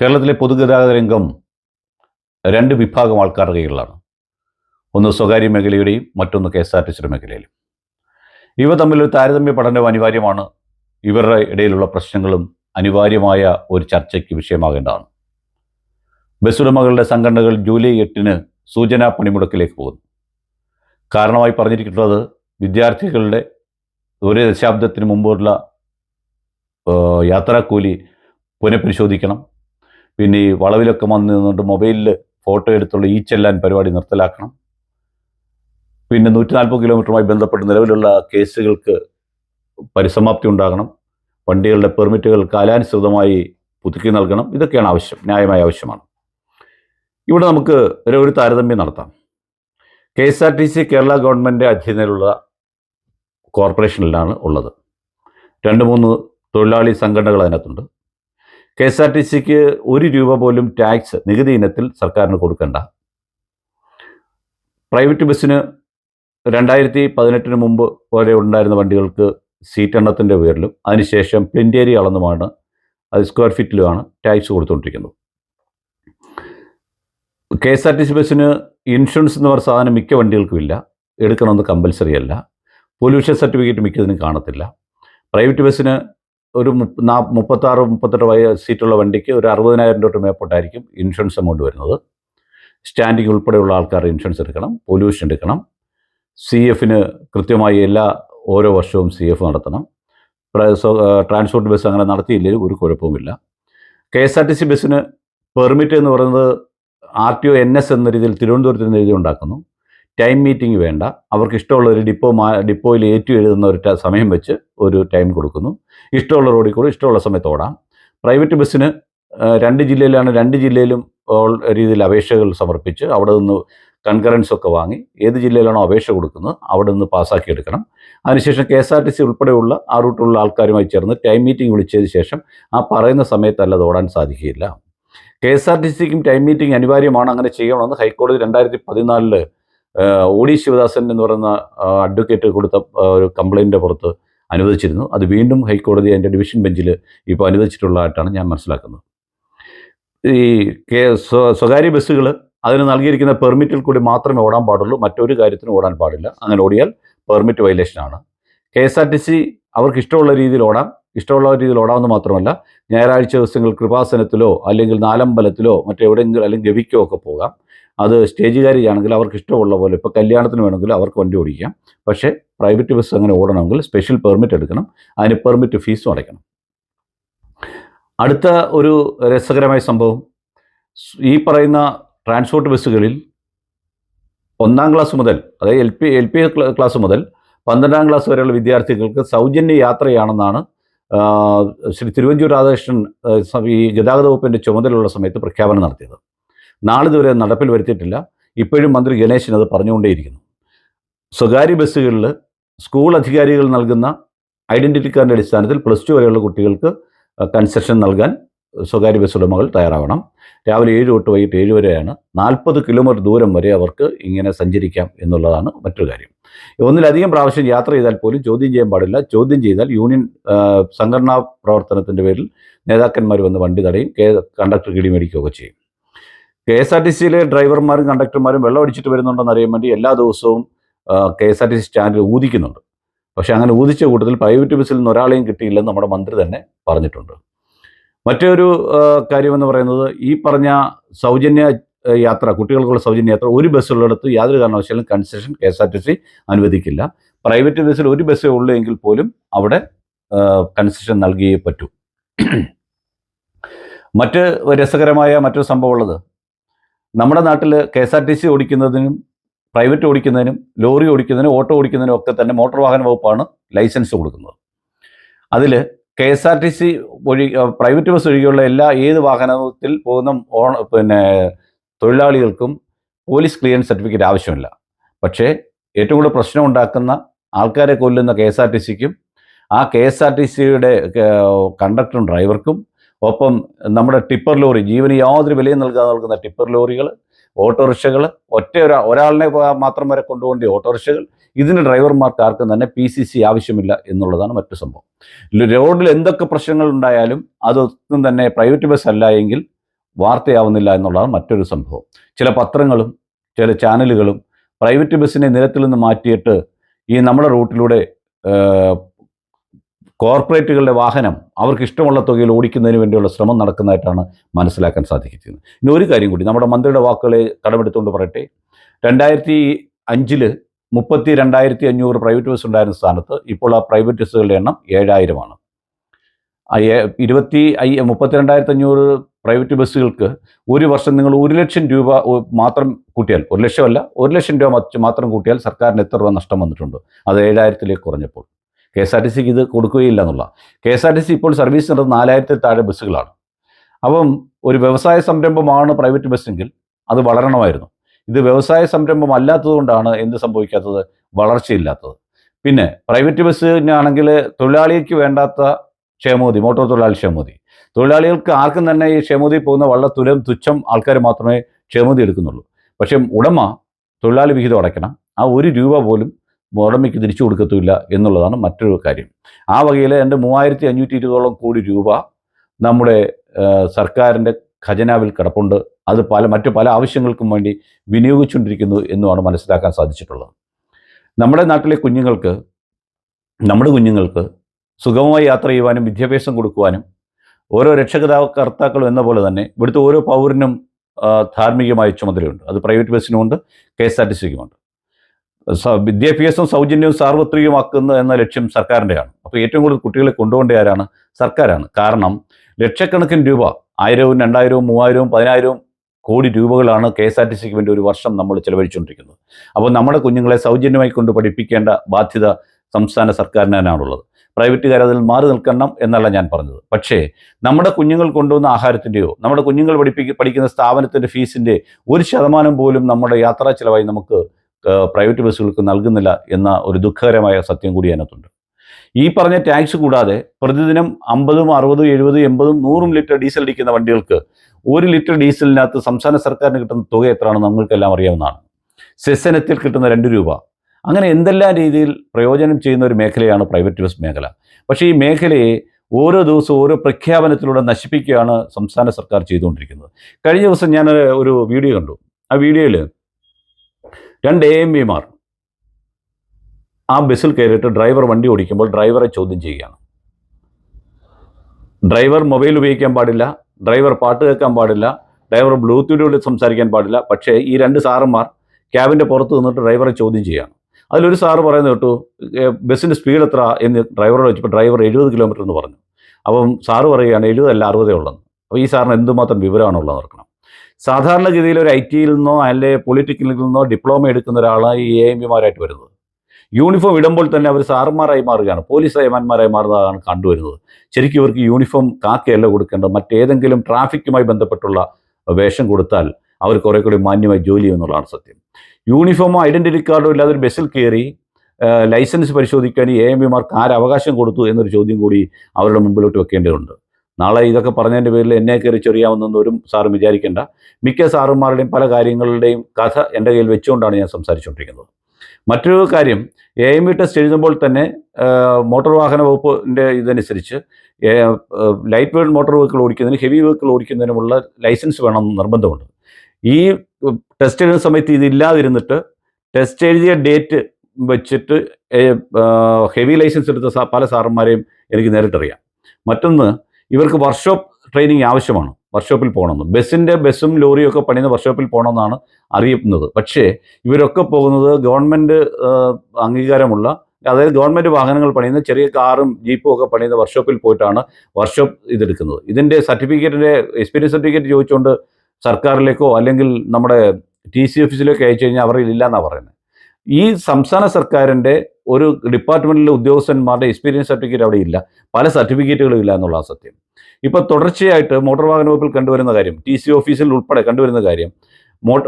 കേരളത്തിലെ പൊതുഗതാഗത രംഗം രണ്ട് വിഭാഗം ആൾക്കാരുടെ കീഴിലാണ് ഒന്ന് സ്വകാര്യ മേഖലയുടെയും മറ്റൊന്ന് കെ എസ് ആർ ടി സിയുടെ മേഖലയിലും. ഇവ തമ്മിലൊരു താരതമ്യ പഠനം അനിവാര്യമാണ്. ഇവരുടെ ഇടയിലുള്ള പ്രശ്നങ്ങളും അനിവാര്യമായ ഒരു ചർച്ചയ്ക്ക് വിഷയമാകേണ്ടതാണ്. ബസ് ഉടമകളുടെ സംഘടനകൾ ജൂലൈ എട്ടിന് സൂചനാ പണിമുടക്കിലേക്ക് പോകുന്നു. കാരണമായി പറഞ്ഞിരിക്കുന്നത് വിദ്യാർത്ഥികളുടെ ഒരു ദശാബ്ദത്തിന് മുമ്പുള്ള യാത്രാക്കൂലി പുനഃപരിശോധിക്കണം പിന്നെ ഈ വളവിലൊക്കെ വന്ന് നിന്നുകൊണ്ട് മൊബൈലിൽ ഫോട്ടോ എടുത്തുള്ള ഈ ചെല്ലാൻ പരിപാടി നിർത്തലാക്കണം. പിന്നെ നൂറ്റി നാൽപ്പത് കിലോമീറ്ററുമായി ബന്ധപ്പെട്ട് നിലവിലുള്ള കേസുകൾക്ക് പരിസമാപ്തി ഉണ്ടാകണം. വണ്ടികളുടെ പെർമിറ്റുകൾ കാലാനുസൃതമായി പുതുക്കി നൽകണം. ഇതൊക്കെയാണ് ആവശ്യം ന്യായമായ ആവശ്യമാണ്. ഇവിടെ നമുക്ക് ഒരു താരതമ്യം നടത്താം. K S R T C Kerala government അധീനയിലുള്ള കോർപ്പറേഷനിലാണ് ഉള്ളത്. രണ്ട് മൂന്ന് തൊഴിലാളി സംഘടനകൾ അതിനകത്തുണ്ട്. കെ എസ് ആർ ടി സിക്ക് ഒരു രൂപ പോലും ടാക്സ് നികുതി ഇനത്തിൽ സർക്കാരിന് കൊടുക്കണ്ട. പ്രൈവറ്റ് ബസ്സിന് രണ്ടായിരത്തി പതിനെട്ടിന് മുമ്പ് വരെ ഉണ്ടായിരുന്ന വണ്ടികൾക്ക് സീറ്റ് എണ്ണത്തിന്റെ പേരിലും അതിനുശേഷം പ്ലിന്റേരി അളന്നുമാണ് അത് സ്ക്വയർ ഫീറ്റിലുമാണ് tax കൊടുത്തുകൊണ്ടിരിക്കുന്നത്. K S R T C ബസ്സിന് ഇൻഷുറൻസ് എന്ന് പറഞ്ഞ സാധനം മിക്ക വണ്ടികൾക്കും ഇല്ല. എടുക്കണമെന്ന് കമ്പൽസറി അല്ല. പൊല്യൂഷൻ സർട്ടിഫിക്കറ്റ് മിക്കതിനും കാണത്തില്ല. പ്രൈവറ്റ് ബസ്സിന് ഒരു മുപ്പത്താറ് മുപ്പത്തെട്ട് സീറ്റുള്ള വണ്ടിക്ക് ഒരു അറുപതിനായിരം രൂപ മേപ്പോട്ടായിരിക്കും ഇൻഷുറൻസ് എമൗണ്ട് വരുന്നത്. സ്റ്റാൻഡിംഗ് ഉൾപ്പെടെയുള്ള ആൾക്കാർ ഇൻഷുറൻസ് എടുക്കണം പൊല്യൂഷൻ എടുക്കണം. സി എഫിന് കൃത്യമായി എല്ലാ ഓരോ വർഷവും സി എഫ് നടത്തണം. ട്രാൻസ്പോർട്ട് ബസ് അങ്ങനെ നടത്തിയില്ലെങ്കിൽ ഒരു കുഴപ്പവുമില്ല. K S R T C ബസ്സിന് പെർമിറ്റ് എന്ന് പറയുന്നത് R T O N S എന്ന രീതിയിൽ തിരുവനന്തപുരത്ത് എഴുതി ഉണ്ടാക്കുന്നു. ടൈം മീറ്റിംഗ് വേണ്ട. അവർക്ക് ഇഷ്ടമുള്ള ഒരു ഡിപ്പോ മാ ഡിപ്പോയിൽ ഏറ്റു എഴുതുന്ന ഒരു സമയം വെച്ച് ഒരു ടൈം കൊടുക്കുന്നു. ഇഷ്ടമുള്ള റോഡിൽ കൂടി ഇഷ്ടമുള്ള സമയത്ത് ഓടാം. പ്രൈവറ്റ് ബസ്സിന് രണ്ട് ജില്ലയിലാണ് രണ്ട് ജില്ലയിലും രീതിയിൽ അപേക്ഷകൾ സമർപ്പിച്ച് അവിടെ നിന്ന് കൺകറൻസ് ഒക്കെ വാങ്ങി ഏത് ജില്ലയിലാണോ അപേക്ഷ കൊടുക്കുന്നത് അവിടെ നിന്ന് പാസ്സാക്കി എടുക്കണം. അതിനുശേഷം K S R T C ഉൾപ്പെടെയുള്ള ആ റൂട്ടിലുള്ള ആൾക്കാരുമായി ചേർന്ന് ടൈം മീറ്റിംഗ് വിളിച്ചതിന് ശേഷം ആ പറയുന്ന സമയത്തല്ലാതെ ഓടാൻ സാധിക്കുകയില്ല. കെ എസ് ആർ ടി സിക്കും ടൈം മീറ്റിംഗ് അനിവാര്യമാണ് അങ്ങനെ ചെയ്യണമെന്ന് ഹൈക്കോടതി രണ്ടായിരത്തി പതിനാലിൽ ഡി ശിവദാസൻ എന്ന് പറയുന്ന അഡ്വക്കേറ്റ് കൊടുത്ത ഒരു കംപ്ലൈന്റിന്റെ പുറത്ത് അനുവദിച്ചിരുന്നു. അത് വീണ്ടും ഹൈക്കോടതി അതിന്റെ ഡിവിഷൻ ബെഞ്ചിൽ ഇപ്പോൾ അനുവദിച്ചിട്ടുള്ളതായിട്ടാണ് ഞാൻ മനസ്സിലാക്കുന്നത്. ഈ കെ സ്വ- സ്വകാര്യ ബസ്സുകൾ അതിന് നൽകിയിരിക്കുന്ന പെർമിറ്റിൽ കൂടി മാത്രമേ ഓടാൻ പാടുള്ളൂ. മറ്റൊരു കാര്യത്തിനും ഓടാൻ പാടില്ല. അങ്ങനെ ഓടിയാൽ permit വയലേഷനാണ് K S R T C അവർക്ക് ഇഷ്ടമുള്ള രീതിയിൽ ഓടാം. ഇഷ്ടമുള്ള രീതിയിൽ ഓടാമെന്ന് മാത്രമല്ല ഞായറാഴ്ച ദിവസങ്ങൾ കൃപാസനത്തിലോ അല്ലെങ്കിൽ നാലമ്പലത്തിലോ മറ്റെവിടെയെങ്കിലും അല്ലെങ്കിൽ ഗവിക്കോ ഒക്കെ പോകാം. അത് സ്റ്റേജ് കാര്യമാണെങ്കിൽ അവർക്ക് ഇഷ്ടമുള്ള പോലെ ഇപ്പോൾ കല്യാണത്തിന് വേണമെങ്കിൽ അവർക്ക് വണ്ടി ഓടിക്കാം. പക്ഷേ പ്രൈവറ്റ് ബസ് അങ്ങനെ ഓടണമെങ്കിൽ സ്പെഷ്യൽ പെർമിറ്റ് എടുക്കണം. അതിന് പെർമിറ്റ് ഫീസും അടയ്ക്കണം. അടുത്ത ഒരു രസകരമായ സംഭവം. ഈ പറയുന്ന ട്രാൻസ്പോർട്ട് ബസ്സുകളിൽ ഒന്നാം ക്ലാസ് മുതൽ അതായത് L P L P class മുതൽ പന്ത്രണ്ടാം ക്ലാസ് വരെയുള്ള വിദ്യാർത്ഥികൾക്ക് സൗജന്യ യാത്രയാണെന്നാണ് ശ്രീ തിരുവഞ്ചൂർ രാധാകൃഷ്ണൻ ഈ ഗതാഗത വകുപ്പിന്റെ ചുമതലയുള്ള സമയത്ത് പ്രഖ്യാപനം നടത്തിയത്. നാളിതുവരെ നടപ്പിൽ വരുത്തിയിട്ടില്ല. ഇപ്പോഴും മന്ത്രി ഗണേശൻ അത് പറഞ്ഞുകൊണ്ടേയിരിക്കുന്നു. സ്വകാര്യ ബസ്സുകളിൽ സ്കൂൾ അധികാരികൾ നൽകുന്ന ഐഡന്റിറ്റി കാർഡിന്റെ അടിസ്ഥാനത്തിൽ പ്ലസ് ടു വരെയുള്ള കുട്ടികൾക്ക് കൺസെഷൻ നൽകാൻ സ്വകാര്യ ബസ് ഉടമകൾ തയ്യാറാവണം. രാവിലെ ഏഴ് തൊട്ട് വൈകിട്ട് ഏഴ് വരെയാണ് നാൽപ്പത് കിലോമീറ്റർ ദൂരം വരെ അവർക്ക് ഇങ്ങനെ സഞ്ചരിക്കാം എന്നുള്ളതാണ് മറ്റൊരു കാര്യം. ഒന്നിലധികം പ്രാവശ്യം യാത്ര ചെയ്താൽ പോലും ചോദ്യം ചെയ്യാൻ പാടില്ല. ചോദ്യം ചെയ്താൽ യൂണിയൻ സംഘടനാ പ്രവർത്തനത്തിന്റെ പേരിൽ നേതാക്കന്മാർ വന്ന് വണ്ടി തടയും കണ്ടക്ടർ കിടിമേടിക്കുകയൊക്കെ ചെയ്യും. കെ എസ് ആർ ടി സിയിലെ ഡ്രൈവർമാരും കണ്ടക്ടർമാരും വെള്ളം അടിച്ചിട്ട് വരുന്നുണ്ടെന്ന് അറിയാൻ വേണ്ടി എല്ലാ ദിവസവും K S R T C സ്റ്റാൻഡിൽ ഊദിക്കുന്നുണ്ട് പക്ഷേ അങ്ങനെ ഊദിച്ച കൂട്ടത്തിൽ പ്രൈവറ്റ് ബസ്സിൽ നിന്ന് ഒരാളെയും കിട്ടിയില്ലെന്ന് നമ്മുടെ മന്ത്രി തന്നെ പറഞ്ഞിട്ടുണ്ട്. മറ്റൊരു കാര്യമെന്ന് പറയുന്നത് ഈ പറഞ്ഞ സൗജന്യ യാത്ര കുട്ടികൾക്കുള്ള സൗജന്യ യാത്ര ഒരു ബസ്സുള്ളിടത്ത് യാതൊരു കാരണവശാലും concession K S R T C അനുവദിക്കില്ല. പ്രൈവറ്റ് ബസ്സിൽ ഒരു ബസ്സേ ഉള്ളൂ എങ്കിൽ പോലും അവിടെ കൺസെഷൻ നൽകിയേ പറ്റൂ. മറ്റ് രസകരമായ മറ്റൊരു സംഭവം ഉള്ളത് നമ്മുടെ നാട്ടിൽ K S R T C ഓടിക്കുന്നതിനും private ഓടിക്കുന്നതിനും ലോറി ഓടിക്കുന്നതിനും ഓട്ടോ ഓടിക്കുന്നതിനും ഒക്കെ തന്നെ മോട്ടോർ വാഹന വകുപ്പാണ് ലൈസൻസ് കൊടുക്കുന്നത്. അതിൽ K S R T C ഒഴി പ്രൈവറ്റ് ബസ് ഒഴികെയുള്ള എല്ലാ ഏത് വാഹനത്തിൽ പോകുന്ന ഓണ പിന്നെ തൊഴിലാളികൾക്കും പോലീസ് ക്ലിയറൻസ് സർട്ടിഫിക്കറ്റ് ആവശ്യമില്ല. പക്ഷേ ഏറ്റവും കൂടുതൽ പ്രശ്നം ഉണ്ടാക്കുന്ന ആൾക്കാരെ കൊല്ലുന്ന കെ എസ് ആർ ടി സിക്കും ആ കെ എസ് ആർ ടി സിയുടെ കണ്ടക്ടറും ഡ്രൈവർക്കും ഒപ്പം നമ്മുടെ ടിപ്പർ ലോറി ജീവന് യാതൊരു വിലയും നൽകാതെ നൽകുന്ന ടിപ്പർ ലോറികൾ ഓട്ടോറിക്ഷകൾ ഒറ്റ ഒരാ ഒരാളിനെ മാത്രം വരെ കൊണ്ടുപോകേണ്ട ഓട്ടോറിക്ഷകൾ ഇതിന് ഡ്രൈവർമാർക്ക് ആർക്കും തന്നെ പി സി സി ആവശ്യമില്ല എന്നുള്ളതാണ് മറ്റു സംഭവം. റോഡിൽ എന്തൊക്കെ പ്രശ്നങ്ങൾ ഉണ്ടായാലും അതൊന്നും തന്നെ പ്രൈവറ്റ് ബസ് അല്ല എങ്കിൽ വാർത്തയാവുന്നില്ല എന്നുള്ളതാണ് മറ്റൊരു സംഭവം. ചില പത്രങ്ങളും ചില ചാനലുകളും പ്രൈവറ്റ് ബസ്സിനെ നിരത്തിൽ നിന്ന് മാറ്റിയിട്ട് ഈ നമ്മുടെ റൂട്ടിലൂടെ കോർപ്പറേറ്റുകളുടെ വാഹനം അവർക്ക് ഇഷ്ടമുള്ള തുകയിൽ ഓടിക്കുന്നതിന് വേണ്ടിയുള്ള ശ്രമം നടക്കുന്നതായിട്ടാണ് മനസ്സിലാക്കാൻ സാധിക്കുന്നത്. ഇനി ഒരു കാര്യം കൂടി നമ്മുടെ മന്ത്രിയുടെ വാക്കുകളെ കടമെടുത്തുകൊണ്ട് പറയട്ടെ. രണ്ടായിരത്തി അഞ്ചിൽ മുപ്പത്തി രണ്ടായിരത്തി അഞ്ഞൂറ് പ്രൈവറ്റ് ബസ് ഉണ്ടായിരുന്ന സ്ഥാനത്ത് ഇപ്പോൾ ആ പ്രൈവറ്റ് ബസ്സുകളുടെ എണ്ണം ഏഴായിരമാണ്. ഇരുപത്തി അയ്യ ഇരുപത്തി ഐ മുപ്പത്തിരണ്ടായിരത്തി അഞ്ഞൂറ് പ്രൈവറ്റ് ബസ്സുകൾക്ക് ഒരു വർഷം നിങ്ങൾ ഒരു ലക്ഷം രൂപ മാത്രം കൂട്ടിയാൽ ഒരു ലക്ഷമല്ല ഒരു ലക്ഷം രൂപ മാത്രം കൂട്ടിയാൽ സർക്കാരിന് എത്ര രൂപ നഷ്ടം വന്നിട്ടുണ്ട്? അത് ഏഴായിരത്തിലേക്ക് കുറഞ്ഞപ്പോൾ. കെ എസ് ആർ ടി സിക്ക് ഇത് കൊടുക്കുകയില്ല എന്നുള്ള K S R T C ഇപ്പോൾ സർവീസ് നടത്തുന്നത് നാലായിരത്തിൽ താഴെ ബസ്സുകളാണ്. അപ്പം ഒരു വ്യവസായ സംരംഭമാണ് പ്രൈവറ്റ് ബസ്സെങ്കിൽ അത് വളരണമായിരുന്നു. ഇത് വ്യവസായ സംരംഭം അല്ലാത്തതുകൊണ്ടാണ് എന്ത് സംഭവിക്കാത്തത്? വളർച്ചയില്ലാത്തത്. പിന്നെ പ്രൈവറ്റ് ബസ്സിനാണെങ്കിൽ തൊഴിലാളിക്ക് വേണ്ടാത്ത ക്ഷേമോതി മോട്ടോർ തൊഴിലാളി ക്ഷേമോതി തൊഴിലാളികൾക്ക് ആർക്കും തന്നെ ഈ ക്ഷേമോതി പോകുന്ന വളരെ തുലം തുച്ഛം ആൾക്കാർ മാത്രമേ ക്ഷേമോതി എടുക്കുന്നുള്ളൂ. പക്ഷേ ഉടമ തൊഴിലാളി വിഹിതം അടയ്ക്കണം. ആ ഒരു രൂപ പോലും ഉടമയ്ക്ക് തിരിച്ചു കൊടുക്കത്തില്ല എന്നുള്ളതാണ് മറ്റൊരു കാര്യം. ആ വകയിൽ എന്റെ മൂവായിരത്തി അഞ്ഞൂറ്റി ഇരുപതോളം കോടി രൂപ നമ്മുടെ സർക്കാരിന്റെ ഖജനാവിൽ കിടപ്പുണ്ട്. അത് പല മറ്റു പല ആവശ്യങ്ങൾക്കും വേണ്ടി വിനിയോഗിച്ചുകൊണ്ടിരിക്കുന്നു എന്നുമാണ് മനസ്സിലാക്കാൻ സാധിച്ചിട്ടുള്ളത്. നമ്മുടെ നാട്ടിലെ കുഞ്ഞുങ്ങൾക്ക് നമ്മുടെ കുഞ്ഞുങ്ങൾക്ക് സുഗമമായി യാത്ര ചെയ്യുവാനും വിദ്യാഭ്യാസം കൊടുക്കുവാനും ഓരോ രക്ഷകർത്താക്കളും എന്ന പോലെ തന്നെ ഇവിടുത്തെ ഓരോ പൗരനും ധാർമ്മികമായ ചുമതലയുണ്ട്. അത് പ്രൈവറ്റ് ബസ്സിനുമുണ്ട് കെ എസ് ആർ ടി സിക്കുമുണ്ട്. വിദ്യാഭ്യാസം സൗജന്യവും സാർവത്രികമാക്കുന്ന എന്ന ലക്ഷ്യം സർക്കാരിന്റെയാണ്. അപ്പോൾ ഏറ്റവും കൂടുതൽ കുട്ടികളെ കൊണ്ടുപോകേണ്ട ആരാണ്? സർക്കാരാണ്. കാരണം ലക്ഷക്കണക്കിന് രൂപ ആയിരവും രണ്ടായിരവും മൂവായിരവും പതിനായിരവും കോടി രൂപകളാണ് കെ എസ് ആർ ടി സിക്ക് വേണ്ടി ഒരു വർഷം നമ്മൾ ചെലവഴിച്ചുകൊണ്ടിരിക്കുന്നത്. അപ്പോൾ നമ്മുടെ കുഞ്ഞുങ്ങളെ സൗജന്യമായി കൊണ്ട് പഠിപ്പിക്കേണ്ട ബാധ്യത സംസ്ഥാന സർക്കാരിന് തന്നെയാണുള്ളത്. പ്രൈവറ്റുകാർ അതിൽ മാറി നിൽക്കണം എന്നല്ല ഞാൻ പറഞ്ഞത്. പക്ഷേ നമ്മുടെ കുഞ്ഞുങ്ങൾ കൊണ്ടുവന്ന ആഹാരത്തിന്റെയോ നമ്മുടെ കുഞ്ഞുങ്ങൾ പഠിപ്പിക്ക പഠിക്കുന്ന സ്ഥാപനത്തിന്റെ ഫീസിന്റെ ഒരു ശതമാനം പോലും നമ്മുടെ യാത്രാ ചിലവായി നമുക്ക് പ്രൈവറ്റ് ബസ്സുകൾക്ക് നൽകുന്നില്ല എന്ന ഒരു ദുഃഖകരമായ സത്യം കൂടി അതിനകത്തുണ്ട്. ഈ പറഞ്ഞ ടാക്സ് കൂടാതെ പ്രതിദിനം അമ്പതും അറുപതും എഴുപതും എൺപതും നൂറും ലിറ്റർ ഡീസൽ അടിക്കുന്ന വണ്ടികൾക്ക് ഒരു ലിറ്റർ ഡീസലിനകത്ത് സംസ്ഥാന സർക്കാരിന് കിട്ടുന്ന തുക എത്രയാണെന്ന് നമ്മൾക്കെല്ലാം അറിയാവുന്നതാണ്. സെസനത്തിൽ കിട്ടുന്ന രണ്ട് രൂപ. അങ്ങനെ എന്തെല്ലാം രീതിയിൽ പ്രയോജനം ചെയ്യുന്ന ഒരു മേഖലയാണ് പ്രൈവറ്റ് ബസ് മേഖല. പക്ഷേ ഈ മേഖലയെ ഓരോ ദിവസവും ഓരോ പ്രഖ്യാപനത്തിലൂടെ നശിപ്പിക്കുകയാണ് സംസ്ഥാന സർക്കാർ ചെയ്തുകൊണ്ടിരിക്കുന്നത്. കഴിഞ്ഞ ദിവസം ഞാൻ ഒരു വീഡിയോ കണ്ടു. ആ വീഡിയോയിൽ രണ്ട് എ എം പിമാർ ആ ബസ്സിൽ കയറിയിട്ട് ഡ്രൈവർ വണ്ടി ഓടിക്കുമ്പോൾ ഡ്രൈവറെ ചോദ്യം ചെയ്യുകയാണ്. ഡ്രൈവർ മൊബൈൽ ഉപയോഗിക്കാൻ പാടില്ല ഡ്രൈവർ പാട്ട് കേൾക്കാൻ പാടില്ല ഡ്രൈവർ ബ്ലൂടൂത്തിലൂടെ സംസാരിക്കാൻ പാടില്ല. പക്ഷേ ഈ രണ്ട് സാറന്മാർ ക്യാബിന്റെ പുറത്ത് നിന്നിട്ട് ഡ്രൈവറെ ചോദ്യം ചെയ്യുകയാണ്. അതിലൊരു സാറ് പറയുന്നത് കേട്ടു "ഏ, ബസ്സിന്റെ സ്പീഡ് എത്ര? എന്ന് ഡ്രൈവറോട് വെച്ചപ്പോൾ ഡ്രൈവർ എഴുപത് കിലോമീറ്റർ എന്ന് പറഞ്ഞു. അപ്പം സാറ് പറയുകയാണ് എഴുപതല്ല അറുപതേ ഉള്ളെന്ന് അപ്പോൾ ഈ സാറിന് എന്തുമാത്രം വിവരമാണുള്ളത് ഓർക്കണം. സാധാരണഗതിയിൽ ഒരു ഐ ടിയിൽ നിന്നോ അല്ലെ പൊളിറ്റിക്കലിൽ നിന്നോ ഡിപ്ലോമ എടുക്കുന്ന ഒരാളാണ് ഈ എ എം പിമാരായിട്ട് വരുന്നത്. യൂണിഫോം ഇടുമ്പോൾ തന്നെ അവർ സാറുമാരായി മാറുകയാണ്. പോലീസ് അയമാന്മാരായി മാറുന്നതാണ് കണ്ടുവരുന്നത്. ശരിക്കും ഇവർക്ക് യൂണിഫോം കാക്കയല്ല കൊടുക്കേണ്ടത്. മറ്റേതെങ്കിലും ട്രാഫിക്കുമായി ബന്ധപ്പെട്ടുള്ള വേഷം കൊടുത്താൽ അവർ കുറെ കൂടി മാന്യമായി ജോലി ചെയ്യുമെന്നുള്ളതാണ് സത്യം. യൂണിഫോമോ ഐഡന്റിറ്റി കാർഡോ ഇല്ലാതെ ഒരു ബസ്സിൽ കയറി ലൈസൻസ് പരിശോധിക്കാൻ എ എം പിമാർക്ക് ആരവകാശം കൊടുത്തു എന്നൊരു ചോദ്യം കൂടി അവരുടെ മുമ്പിലോട്ട് വെക്കേണ്ടതുണ്ട്. നാളെ ഇതൊക്കെ പറഞ്ഞതിന്റെ പേരിൽ എന്നെ കയറി ചെറിയാവുന്നൊന്നും ഒരു സാറും വിചാരിക്കേണ്ട. മിക്ക സാറുമാരുടെയും പല കാര്യങ്ങളുടെയും കഥ എന്റെ കയ്യിൽ വെച്ചുകൊണ്ടാണ് ഞാൻ സംസാരിച്ചുകൊണ്ടിരിക്കുന്നത്. മറ്റൊരു കാര്യം എ എം വി ടെസ്റ്റ് എഴുതുമ്പോൾ തന്നെ മോട്ടോർ വാഹന വകുപ്പിന്റെ ഇതനുസരിച്ച് ലൈറ്റ് വെഹിക്കിൾ മോട്ടോർ വെഹിക്കിൾ ഓടിക്കുന്നതിന് ഹെവി വെഹിക്കിൾ ഓടിക്കുന്നതിനുമുള്ള ലൈസൻസ് വേണം നിർബന്ധമുണ്ട്. ഈ ടെസ്റ്റ് എഴുതുന്ന സമയത്ത് ഇതില്ലാതിരുന്നിട്ട് ടെസ്റ്റ് എഴുതിയ ഡേറ്റ് വെച്ചിട്ട് ഹെവി ലൈസൻസ് എടുത്ത പല സാറന്മാരെയും എനിക്ക് നേരിട്ടറിയാം. മറ്റൊന്ന് ഇവർക്ക് വർക്ക്ഷോപ്പ് ട്രെയിനിങ് ആവശ്യമാണ്. വർക്ക്ഷോപ്പിൽ പോകണമെന്ന്. ബസ്സിന്റെ ബസ്സും ലോറിയും ഒക്കെ പണിയുന്ന വർക്ക്ഷോപ്പിൽ പോകണമെന്നാണ് അറിയുന്നത് പക്ഷേ ഇവരൊക്കെ പോകുന്നത് ഗവൺമെന്റ് അംഗീകാരമുള്ള അതായത് ഗവൺമെന്റ് വാഹനങ്ങൾ പണിയുന്ന ചെറിയ കാറും ജീപ്പും ഒക്കെ പണിയുന്ന വർക്ക്ഷോപ്പിൽ പോയിട്ടാണ് വർക്ക്ഷോപ്പ് ഇതെടുക്കുന്നത്. ഇതിന്റെ സർട്ടിഫിക്കറ്റിന്റെ എക്സ്പീരിയൻസ് സർട്ടിഫിക്കറ്റ് ചോദിച്ചുകൊണ്ട് സർക്കാരിലേക്കോ അല്ലെങ്കിൽ നമ്മുടെ ടി സി ഓഫീസിലേക്കോ അയച്ചു കഴിഞ്ഞാൽ അവരിൽ ഇല്ല എന്നാണ് പറയുന്നത്. ഈ സംസ്ഥാന സർക്കാരിന്റെ ഒരു ഡിപ്പാർട്ട്മെന്റിലെ ഉദ്യോഗസ്ഥന്മാരുടെ എക്സ്പീരിയൻസ് സർട്ടിഫിക്കറ്റ് അവിടെ ഇല്ല. പല സർട്ടിഫിക്കറ്റുകളും ഇല്ല എന്നുള്ള സത്യം ഇപ്പോൾ തുടർച്ചയായിട്ട് മോട്ടോർ വാഹന വകുപ്പിൽ കണ്ടുവരുന്ന കാര്യം ടി സി ഓഫീസിൽ ഉൾപ്പെടെ കണ്ടുവരുന്ന കാര്യം മോട്ട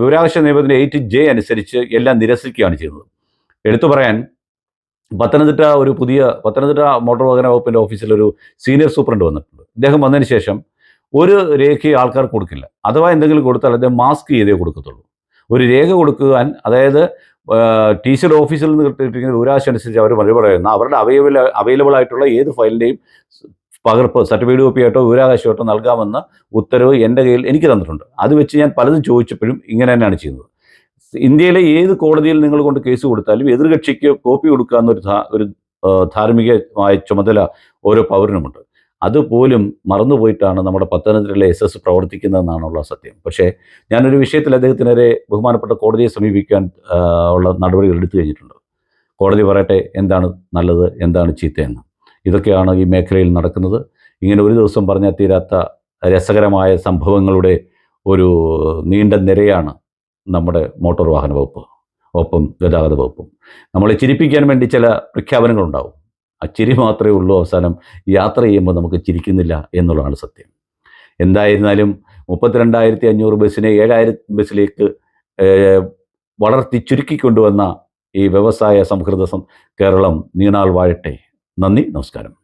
വിവരാവകാശ നിയമത്തിന്റെ എയ്റ്റ് ജെ അനുസരിച്ച് എല്ലാം നിരസിക്കുകയാണ് ചെയ്യുന്നത്. എടുത്തു പറയാൻ പത്തനംതിട്ട ഒരു പുതിയ പത്തനംതിട്ട മോട്ടോർ വാഹന വകുപ്പിന്റെ ഓഫീസിലൊരു സീനിയർ സൂപ്രണ്ട് വന്നിട്ടുണ്ട്. ഇദ്ദേഹം വന്നതിന് ശേഷം ഒരു രേഖ ആൾക്കാർ കൊടുക്കില്ല. അഥവാ എന്തെങ്കിലും കൊടുത്താൽ അദ്ദേഹം മാസ്ക് ചെയ്തേ കൊടുക്കത്തുള്ളൂ. ഒരു രേഖ കൊടുക്കുവാൻ അതായത് ടി സിയുടെ ഓഫീസിൽ നിന്ന് കിട്ടിയിരിക്കുന്ന വിവരാശം അനുസരിച്ച് അവർ മറുപടി പറയുന്ന. അവരുടെ അവൈലബിൾ അവൈലബിൾ ആയിട്ടുള്ള ഏത് ഫയലിന്റെയും പകർപ്പ് സർട്ടിഫിക്കറ്റ് കോപ്പിയായിട്ടോ വിവരാവകാശമായിട്ടോ നൽകാമെന്ന ഉത്തരവ് എന്റെ കയ്യിൽ എനിക്ക് തന്നിട്ടുണ്ട്. അത് വെച്ച് ഞാൻ പലതും ചോദിച്ചപ്പോഴും ഇങ്ങനെ തന്നെയാണ് ചെയ്യുന്നത്. ഇന്ത്യയിലെ ഏത് കോടതിയിൽ നിങ്ങൾ കൊണ്ട് കേസ് കൊടുത്താലും എതിർകക്ഷിക്ക് കോപ്പി ധാ- ഒരു ധാർമ്മികമായ ചുമതല ഓരോ പൗരനുമുണ്ട്. അതുപോലും മറന്നുപോയിട്ടാണ് നമ്മുടെ പത്തനംതിട്ടയിലെ എസ് എസ് പ്രവർത്തിക്കുന്നതെന്നാണുള്ള സത്യം. പക്ഷേ ഞാനൊരു വിഷയത്തിൽ അദ്ദേഹത്തിനെതിരെ ബഹുമാനപ്പെട്ട കോടതിയെ സമീപിക്കാൻ ഉള്ള നടപടികൾ എടുത്തു കഴിഞ്ഞിട്ടുണ്ട്. കോടതി പറയട്ടെ എന്താണ് നല്ലത് എന്താണ് ചീത്തയെന്ന്. ഇതൊക്കെയാണ് ഈ മേഖലയിൽ നടക്കുന്നത്. ഇങ്ങനെ ഒരു ദിവസം പറഞ്ഞാൽ തീരാത്ത രസകരമായ സംഭവങ്ങളുടെ ഒരു നീണ്ട നിരയാണ് നമ്മുടെ മോട്ടോർ വാഹന വകുപ്പ് ഒപ്പം ഗതാഗത വകുപ്പും. നമ്മളെ ചിരിപ്പിക്കാൻ വേണ്ടി ചില പ്രഖ്യാപനങ്ങളുണ്ടാവും. ആ ചിരി മാത്രമേ ഉള്ളൂ അവസാനം യാത്ര ചെയ്യുമ്പോൾ നമുക്ക് ചിരിക്കുന്നില്ല എന്നുള്ളതാണ് സത്യം. എന്തായിരുന്നാലും മുപ്പത്തിരണ്ടായിരത്തി അഞ്ഞൂറ് ബസ്സിനെ ഏഴായിരം ബസ്സിലേക്ക് വളർത്തി ചുരുക്കി കൊണ്ടുവന്ന ഈ വ്യവസായ സംഹൃത കേരളം നീണാൾ വാഴട്ടെ. നന്ദി നമസ്കാരം.